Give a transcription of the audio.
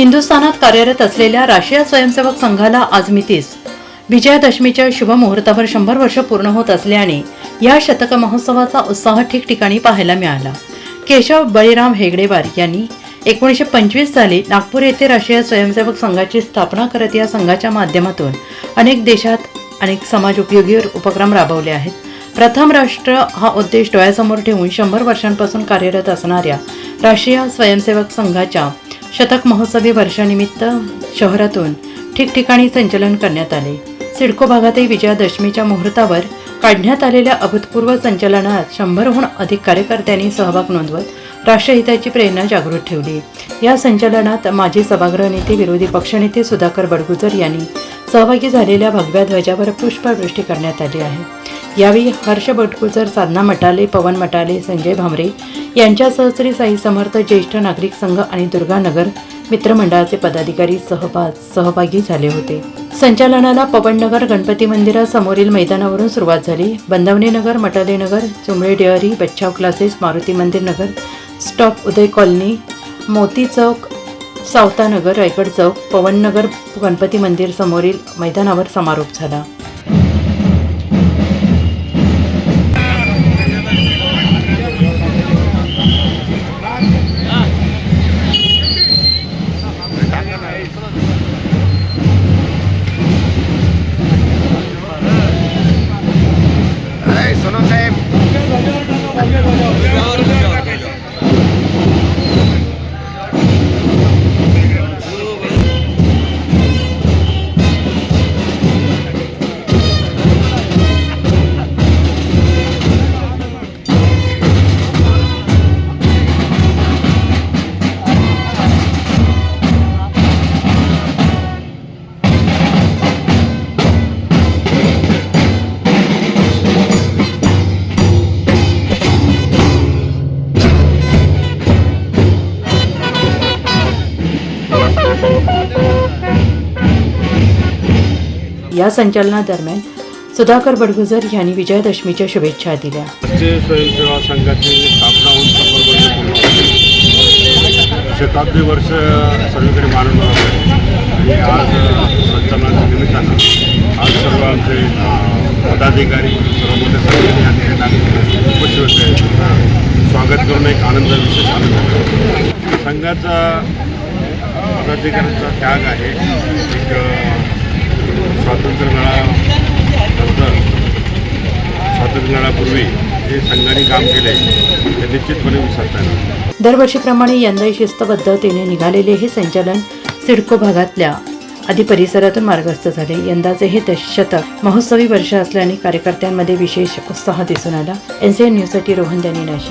हिंदुस्थानात कार्यरत असलेल्या राष्ट्रीय स्वयंसेवक संघाला आज मितीस. विजयादशमीच्या शुभमुहूर्तावर शंभर वर्ष पूर्ण होत असल्याने या शतक महोत्सवाचा उत्साह ठिकठिकाणी पाहायला मिळाला. केशव बळीराम हेगडेवार यांनी एकोणीसशे पंचवीस साली नागपूर येथे राष्ट्रीय स्वयंसेवक संघाची स्थापना करत या संघाच्या माध्यमातून अनेक देशात अनेक समाज उपयोगी उपक्रम राबवले आहेत. प्रथम राष्ट्र हा उद्देश डोळ्यासमोर ठेवून शंभर वर्षांपासून कार्यरत असणाऱ्या राष्ट्रीय स्वयंसेवक संघाच्या शतक महोत्सवी वर्षानिमित्त शहरातून ठिकठिकाणी संचलन करण्यात आले. सिडको भागातही विजयादशमीच्या मुहूर्तावर काढण्यात आलेल्या अभूतपूर्व संचलनात शंभरहून अधिक कार्यकर्त्यांनी सहभाग नोंदवत राष्ट्रहिताची प्रेरणा जागृत ठेवली. या संचलनात माजी सभागृह नेते विरोधी पक्षनेते सुधाकर बडगुजर यांनी सहभागी झालेल्या भगव्या ध्वजावर पुष्पवृष्टी करण्यात आली आहे. यावेळी हर्ष भटकुचर साधना मटाले पवन मटाले संजय भामरे यांच्यासह श्री साई समर्थ ज्येष्ठ नागरिक संघ आणि दुर्गानगर मित्रमंडळाचे पदाधिकारी सहभाग सहभागी झाले होते. संचालनाला पवननगर गणपती मंदिरासमोरील मैदानावरून सुरुवात झाली. Bandawane Nagar Matale Nagar dairy Bachhav classes Maruti Mandir Nagar stop उदय कॉलनी मोती चौक सावतानगर रायगड चौक पवननगर गणपती मंदिर समोरील मैदानावर समारोप झाला. সাহেব या संचलनादरम्यान सुधाकर बडगुजर यांनी विजयादशमीच्या शुभेच्छा दिल्या. स्वयंसेवा संघाची स्थापना होऊन शंभर वर्ष पूर्ण शताब्दी वर्ष सगळीकडे मानून आणि आज संचलनाच्या निमित्तानं आज सर्व आमचे पदाधिकारी सर्व मोठे संघटने आणि नागरिक उपस्थित होते. स्वागत करून एक आनंद विशेष आनंद. संघाचा पदाधिकाऱ्यांचा त्याग आहे. एक अ, स्वातंत्र्य मिळाल्यानंतर स्वातंत्र्य मिळाल्यापूर्वी जे संघाने काम केले ते निश्चितपणे विसरता दरवर्षीप्रमाणे यंदाही शिस्तबद्धतेने निघालेले हे संचलन सिडको भागातल्या आधी परिसरातून मार्गस्थ झाले. यंदाचे हे दशशतक महोत्सवी वर्ष असल्याने कार्यकर्त्यांमध्ये विशेष उत्साह दिसून आला. एन सी एन न्यूजसाठी रोहन त्यांनी नाशिक.